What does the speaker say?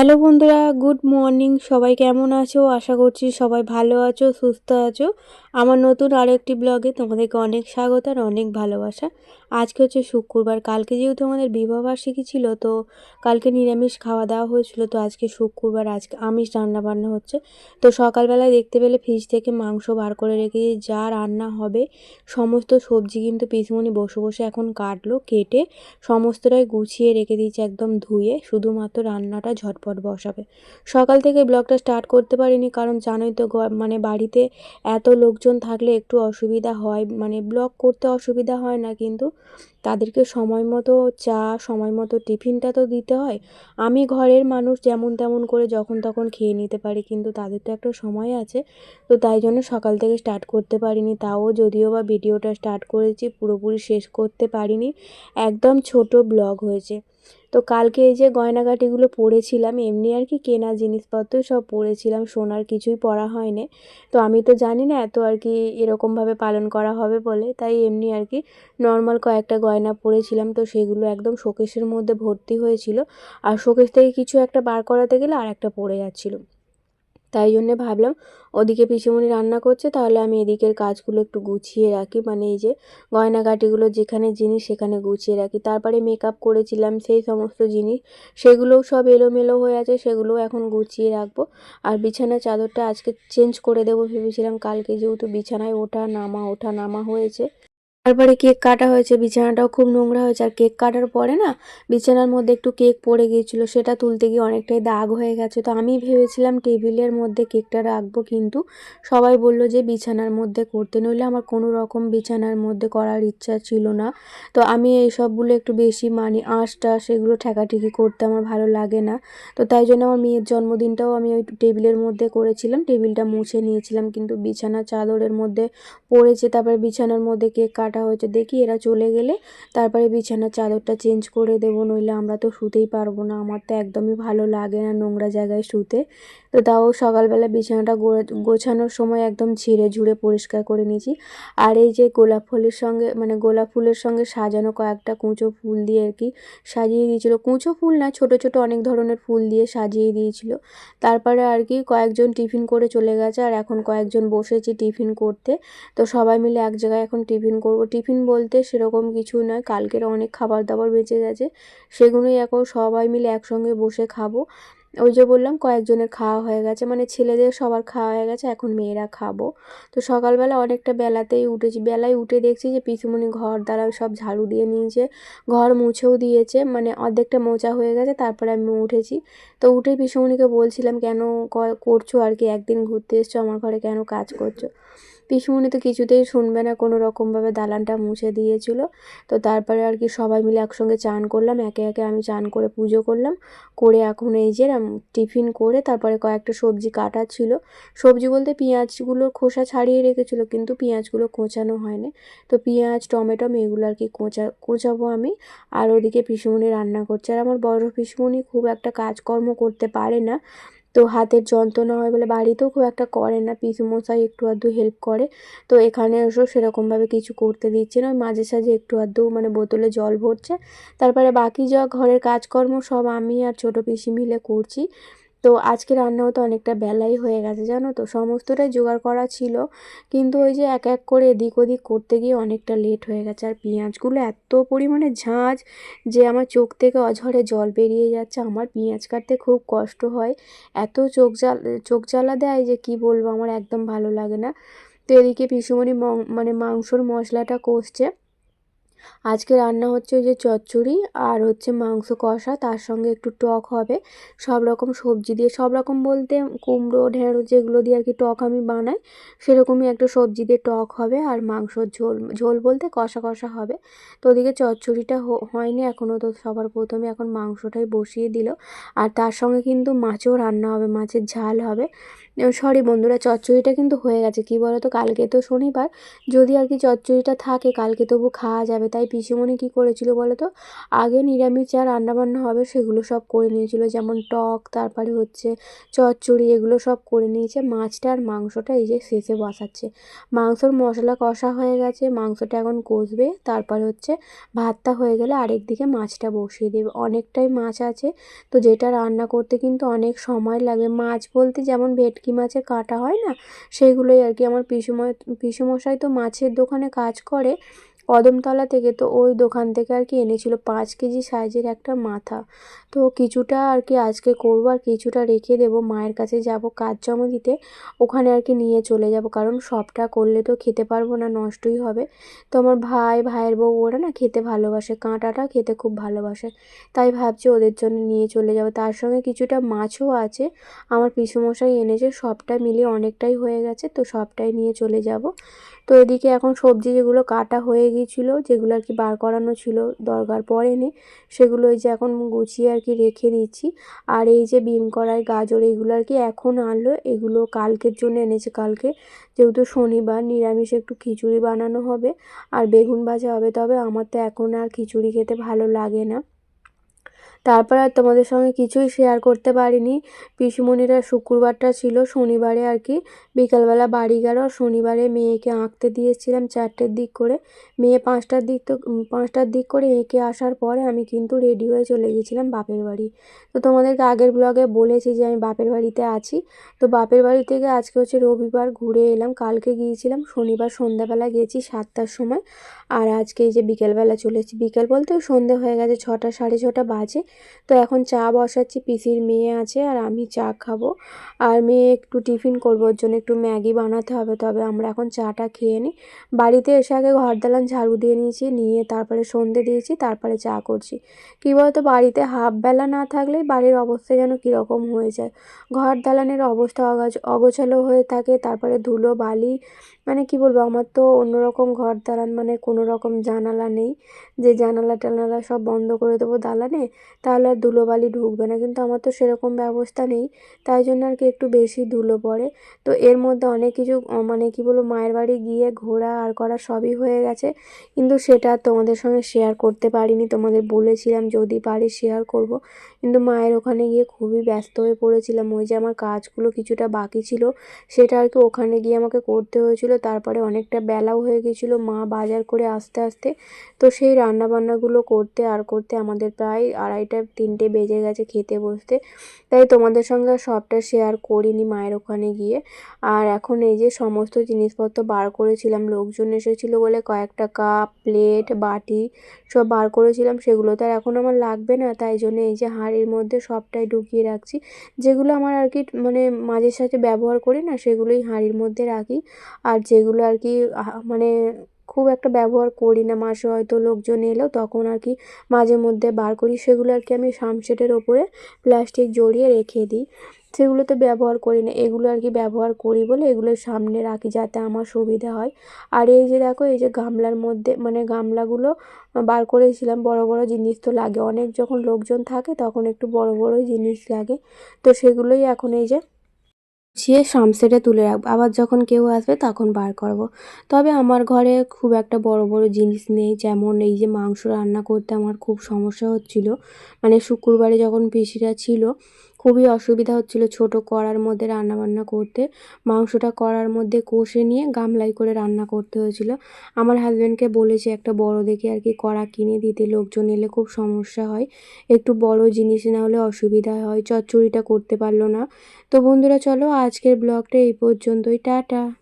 Hello বন্ধুরা, good morning. সবাই কেমন আছো? আশা করছি সবাই ভালো আছো, সুস্থ আছো। আমার নতুন আরেকটি ব্লগে তোমাদেরকে অনেক স্বাগত আর অনেক ভালোবাসা। আজকে হচ্ছে শুক্রবার, কালকে যেহেতু আমাদের বিবাহবার্ষিকী ছিল, তো কালকে নিরামিষ খাওয়া দাওয়া হয়েছিল, তো আজকে শুক্রবার আজকে আমিষ রান্না বান্না হচ্ছে। তো সকালবেলায় দেখতে পেলে ফ্রিজ থেকে মাংস বার করে রেখেছি যা রান্না হবে, সমস্ত সবজি কিন্তু পিসমণি বসে বসে এখন কাটলো, কেটে সমস্তটাই গুছিয়ে রেখে দিয়েছে একদম ধুয়ে, শুধুমাত্র রান্নাটা ঝটপট বসাবে। সকাল থেকে ব্লগটা স্টার্ট করতে পারিনি, কারণ জানোই তো মানে বাড়িতে এত লোকজন থাকলে একটু অসুবিধা হয় মানে ব্লগ করতে অসুবিধা হয় না, কিন্তু তাদেরকে সময় মতো চা, সময় মতো টিফিনটা তো দিতে হয়। আমি ঘরের মানুষ যেমন তেমন করে যখন তখন খেয়ে নিতে পারি, কিন্তু তাদের তো একটা সময় আছে। তো তাই জন্য সকাল থেকে স্টার্ট করতে পারিনি। তাও যদিও বা ভিডিওটা স্টার্ট করেছি, পুরোপুরি শেষ করতে পারিনি। একদম ছোট ব্লগ হয়েছে। তো কালকে এই যে গয়নাগাটিগুলো পরেছিলাম এমনি আর কি কেনা জিনিসপত্র সব পরেছিলাম সোনার কিছুই পরা হয়নি। তো আমি তো জানি না এত আর কি এরকমভাবে পালন করা হবে বলে, তাই এমনি আর কি নর্মাল কয়েকটা গয়না পরেছিলাম তো সেগুলো একদম শোকেশের মধ্যে ভর্তি হয়েছিল। আর শোকেশ থেকে কিছু একটা বার করাতে গেলে আর একটা পড়ে যাচ্ছিল। তাই জন্যে ভাবলাম ওদিকে পিসিমণি রান্না করছে, তাহলে আমি এদিকের কাজগুলো একটু গুছিয়ে রাখি। মানে এই যে গয়নাগাটিগুলো যেখানে জিনিস সেখানে গুছিয়ে রাখি। তারপরে মেকআপ করেছিলাম, সেই সমস্ত জিনিস, সেগুলোও সব এলোমেলো হয়ে আছে, সেগুলোও এখন গুছিয়ে রাখব। আর বিছানার চাদরটা আজকে চেঞ্জ করে দেবো, ভেবেছিলাম কালকে যেহেতু বিছানায় ওঠা, নামা ওঠা, নামা হয়েছে। তারপরে কেক কাটা হয়েছে, বিছানাটাও খুব নোংরা হয়েছে। আর কেক কাটার পরে না, বিছানার মধ্যে একটু কেক পড়ে গিয়েছিল, সেটা তুলতে গিয়ে অনেকটাই দাগ হয়ে গেছে। তো আমি ভেবেছিলাম টেবিলের মধ্যে কেকটা রাখব, কিন্তু সবাই বলল যে বিছানার মধ্যে করতে। নইলে আমার কোনো রকম বিছানার মধ্যে করার ইচ্ছা ছিল না। তো আমি এই সবগুলো একটু বেশি মানি আঁশটা সেগুলো ঠেকাঠেকি করতে আমার ভালো লাগে না। তো তাই জন্য আমার মেয়ের জন্মদিনটাও আমি ওই টেবিলের মধ্যে করেছিলাম, টেবিলটা মুছে নিয়েছিলাম। কিন্তু বিছানা চাদরের মধ্যে পড়েছে, তারপরে বিছানার মধ্যে কেক কাটা হয়েছে, দেখি এরা চলে গেলে তারপরে বিছানার চাদরটা চেঞ্জ করে দেবো, নইলে আমরা তো শুতেই পারব না। আমার তো একদমই ভালো লাগে না নোংরা জায়গায় শুতে। তো তাও সকালবেলা বিছানাটা গোছানোর সময় একদম ছিঁড়ে ঝুড়ে পরিষ্কার করে নিয়েছি। আর এই যে গোলাপ ফুলের সঙ্গে মানে গোলাপ ফুলের সঙ্গে সাজানো কয়েকটা কুঁচো ফুল দিয়ে আর কি সাজিয়ে দিয়েছিল। কুঁচো ফুল না, ছোট ছোট অনেক ধরনের ফুল দিয়ে সাজিয়ে দিয়েছিল। তারপরে আর কি কয়েকজন টিফিন করে চলে গেছে, আর এখন কয়েকজন বসেছি টিফিন করতে। তো সবাই মিলে এক জায়গায় এখন টিফিন করব টিফিন বলতে সেরকম কিছু নয়। কালকের অনেক খাবার দাবার বেঁচে গেছে। সেগুলোই এখন সবাই মিলে একসঙ্গে বসে খাব। ওই যে বললাম, কয়েকজনের খাওয়া হয়ে গেছে। মানে ছেলেদের সবার খাওয়া হয়ে গেছে, এখন মেয়েরা খাব। তো সকালবেলা অনেকটা বেলাতেই উঠেছি। বেলায় উঠে দেখছি যে পিসুমণি ঘর দ্বারা সব ঝাড়ু দিয়ে নিয়েছে, ঘর মুছেও দিয়েছে। মানে অর্ধেকটা মোচা হয়ে গেছে, তারপরে আমি উঠেছি। তো উঠে পিসুমণিকে বলছিলাম, কেন করছ আর কি? একদিন ঘুরতে এসছো, আমার ঘরে কেন কাজ করছ? পিসুমণি তো কিছুতেই শুনবে না, কোনো রকমভাবে দালানটা মুছে দিয়েছিল। তো তারপরে আর কি সবাই মিলে একসঙ্গে চান করলাম, একে একে আমি চান করে পুজো করলাম। করে এখন এই যে টিফিন করে তারপরে কয়েকটা সবজি কাটা ছিল। সবজি বলতে পেঁয়াজগুলোর খোসা ছাড়িয়ে রেখেছিল, কিন্তু পেঁয়াজগুলো কোঁচানো হয়নি। তো পেঁয়াজ, টমেটো এগুলো আর কি কোঁচা, কোঁচাবো আমি। আর ওদিকে পিসুমণি রান্না করছে। আর আমার বড় পিসুমণি খুব একটা কাজকর্ম করতে পারে না। তো হাতের যন্ত্রণা হয় বলে বাড়িতেও খুব একটা করে না। পিসুমশাই একটু আধটু হেল্প করে। তো এখানে এসেও সেরকমভাবে কিছু করতে দিচ্ছে না। ওই মাঝে সাঝে একটু আধটু মানে বোতলে জল ভরছে। তারপরে বাকি যা ঘরের কাজকর্ম সব আমি আর ছোটো পিসি মিলে করছি। তো আজকে রান্না হতে অনেকটা বেলাই হয়ে গেছে, জানো তো? সমস্তটাই জোগাড় করা ছিল, কিন্তু ওই যে এক এক করে এদিক ওদিক করতে গিয়ে অনেকটা লেট হয়ে গেছে। আর পেঁয়াজগুলো এত পরিমাণে ঝাঁঝ যে আমার চোখ থেকে অঝরে জল বেরিয়ে যাচ্ছে। আমার পেঁয়াজ কাটতে খুব কষ্ট হয়। এত চোখ জ্বাল, চোখ জ্বালা দেয় যে কি বলব? আমার একদম ভালো লাগে না। তো এদিকে পিসুমণি মানে মাংসর মশলাটা কষছে। আজকে রান্না হচ্ছে ওই যে চচ্চড়ি আর হচ্ছে মাংস কষা, তার সঙ্গে একটু টক হবে। সব রকম সবজি দিয়ে, সব রকম বলতে কুমড়ো, ঢেঁড়স যেগুলো দিয়ে আর কি টক আমি বানাই, সেরকমই একটা সবজি দিয়ে টক হবে আর মাংসর ঝোল ঝোল বলতে কষা কষা হবে। তো ওদিকে চচ্চড়িটা হয়নি এখনও তো সবার প্রথমে এখন মাংসটাই বসিয়ে দিল। আর তার সঙ্গে কিন্তু মাছও রান্না হবে, মাছের ঝাল হবে। সরি বন্ধুরা, চচ্চড়িটা কিন্তু হয়ে গেছে, কি বলো তো কালকে তো শনিবার, যদি আর কি চচ্চড়িটা থাকে, কালকে তবু খাওয়া যাবে। তাই পিসিমণি কী করেছিল বলো তো আগে নিরামিষ যা রান্নাবান্না হবে সেগুলো সব করে নিয়েছিল, যেমন টক, তারপরে হচ্ছে চচ্চড়ি, এগুলো সব করে নিয়েছে। মাছটা আর মাংসটা এই যে শেষে বসাচ্ছে। মাংসর মশলা কষা হয়ে গেছে, মাংসটা এখন কষবে, তারপরে হচ্ছে ভাতটা হয়ে গেলে আরেক দিকে মাছটা বসিয়ে দেবে। অনেকটাই মাছ আছে, তো যেটা রান্না করতে কিন্তু অনেক সময় লাগে। মাছ বলতে যেমন ভেটকি মাছের কাটা হয় না, সেগুলোই আর কি। আমার পিসুময়, পিসুমশাই তো মাছের দোকানে কাজ করে কদমতলা থেকে তো ওই দোকান থেকে আর কি এনেছিল পাঁচ কেজি সাইজের একটা মাথা। তো কিছুটা আর কি আজকে করব আর কিছুটা রেখে দেবো, মায়ের কাছে যাব কাজ জমা দিতে, ওখানে আর কি নিয়ে চলে যাব। কারণ সবটা করলে তো খেতে পারব না, নষ্টই হবে। তো আমার ভাই, ভাইয়ের বউ, ওরা না খেতে ভালোবাসে, কাঁটাটা খেতে খুব ভালোবাসে। তাই ভাবছি ওদের জন্য নিয়ে চলে যাব। তার সঙ্গে কিছুটা মাছও আছে, আমার পিসুমশাই এনেছে, সবটা মিলিয়ে অনেকটাই হয়ে গেছে, তো সবটাই নিয়ে চলে যাব। তো এদিকে এখন সবজি যেগুলো কাটা হয়ে গিয়েছিল, যেগুলো আর কি বার করানো ছিল, দরকার পড়েনি, সেগুলো এই যে এখন গুছিয়ে আর কি রেখে দিচ্ছি। আর এই যে বিম কড়াই গাজর এগুলো আর কি এখন আনলো, এগুলো কালকের জন্য এনেছে কালকে। যেহেতু শনিবার, নিরামিষ একটু খিচুড়ি বানানো হবে, আর বেগুন ভাজা হবে, তবে আমার তো এখন আর খিচুড়ি খেতে ভালো লাগে না। তারপর আর তোমাদের সঙ্গে কিছুই শেয়ার করতে পারিনি। পিসুমণিরা শুক্রবারটা ছিল, শনিবারে আর কি। বিকালবেলা বাড়ি গেল, শনিবারে মেয়েকে আঁকতে দিয়েছিলাম চারটের দিক করে। মেয়ে পাঁচটার দিক তো পাঁচটার দিক করে এঁকে আসার পরে আমি কিন্তু রেডি হয়ে চলে গেছিলাম বাপের বাড়ি। তো তোমাদেরকে আগের ব্লগে বলেছি যে আমি বাপের বাড়িতে আছি। তো বাপের বাড়ি থেকে আজকে হচ্ছে রবিবার ঘুরে এলাম, কালকে গিয়েছিলাম, শনিবার সন্ধ্যাবেলা গেছি সাতটার সময়। আর আজকে এই যে বিকেলবেলা চলেছি বিকেল বলতে সন্ধে হয়ে গেছে ছটা, সাড়ে ছটা বাজে। তো এখন চা বসাচ্ছি, পিসির মেয়ে আছে আর আমি চা খাব। আর মেয়ে একটু টিফিন করব ওর জন্য, একটু ম্যাগি বানাতে হবে, তবে আমরা এখন চাটা খেয়ে নিই। বাড়িতে এসে আগে ঘর দালান ঝাড়ু দিয়ে নিয়েছি, নিয়ে তারপরে সন্ধে দিয়েছি, তারপরে চা করছি। কী বলতো, বাড়িতে হাফ বেলা না থাকলেই বাড়ির অবস্থা যেন কীরকম হয়ে যায়। ঘর দালানের অবস্থা অগোছালো হয়ে থাকে, তারপরে ধুলো, বালি মানে কি বলব, আমার তো অন্যরকম ঘর দালান মানে কোনো রকম জানালা নেই। যে জানালা টানালা সব বন্ধ করে দেবো দালানে তাহলে আর ধুলোবালি ঢুকবে না। কিন্তু আমার তো সেরকম ব্যবস্থা নেই, তাই জন্য আর কি একটু বেশি ধুলো পড়ে। তো এর মধ্যে অনেক কিছু মানে কি বলব, মায়ের বাড়ি গিয়ে ঘোরা আর করা সবই হয়ে গেছে। কিন্তু সেটা তোমাদের সঙ্গে শেয়ার করতে পারিনি। তোমাদের বলেছিলাম যদি পারি শেয়ার করব। কিন্তু মায়ের ওখানে গিয়ে খুবই ব্যস্ত হয়ে পড়েছিলাম। ওই যে আমার কাজগুলো কিছুটা বাকি ছিল, সেটা আর কি ওখানে গিয়ে আমাকে করতে হয়েছিল। তারপরে অনেকটা বেলাও হয়ে গেছিল মা বাজার করে আস্তে আস্তে। তো সেই রান্নাবান্নাগুলো করতে আর করতে আমাদের প্রায় আড়াইটা তিনটে বেজে গেছে খেতে বসতে। তাই তোমাদের সঙ্গে সবটা শেয়ার করিনি মায়ের ওখানে গিয়ে। আর এখন এই যে সমস্ত জিনিসপত্র বার করেছিলাম, লোকজন এসেছিল বলে কয়েকটা কাপ প্লেট বাটি সব বার করেছিলাম, সেগুলো তো আর এখন আমার লাগবে না। তাই জন্য এই যে হাঁড়ির মধ্যে সবটাই ঢুকিয়ে রাখছি। যেগুলো আমার আর কি মানে মাঝে সাঝে ব্যবহার করি না, সেগুলোই হাঁড়ির মধ্যে রাখি। আর যেগুলো আর কি মানে খুব একটা ব্যবহার করি না। মাসে হয়তো লোকজন এলো, তখন আর কি মাঝে মধ্যে বার করি। সেগুলো আর কি আমি সামসেটের ওপরে প্লাস্টিক জড়িয়ে রেখে দিই। সেগুলো তো ব্যবহার করি না। এগুলো আর কি ব্যবহার করি বলে এগুলো সামনে রাখি যাতে আমার সুবিধা হয়। আর এই যে দেখো, এই যে গামলার মধ্যে মানে গামলাগুলো বার করেছিলাম, বড় বড় জিনিস তো লাগে। অনেক যখন লোকজন থাকে, তখন একটু বড় বড় জিনিস লাগে। তো সেগুলোই এখন এই যে গুছিয়ে সামসেটে তুলে রাখব। আবার যখন কেউ আসবে তখন বার করব। তবে আমার ঘরে খুব একটা বড় বড় জিনিস নেই। যেমন এই যে মাংস রান্না করতে আমার খুব সমস্যা হচ্ছিল। মানে শুক্রবারে যখন পিসিরা ছিল খুবই অসুবিধা হচ্ছিল ছোট কড়ার মধ্যে রান্না বান্না করতে। মাংসটা কড়ার মধ্যে কষে নিয়ে গামলাই করে রান্না করতে হয়েছিল। আমার হাজব্যান্ডকে বলেছি, একটা বড় দেখে আর কি কড়া কিনে দিতে, লোকজন এলে খুব সমস্যা হয়। একটু বড় জিনিস না হলে অসুবিধা হয়, চচ্চড়িটা করতে পারল না। তো বন্ধুরা, চলো আজকের ব্লগটা এই পর্যন্তই। টাটা।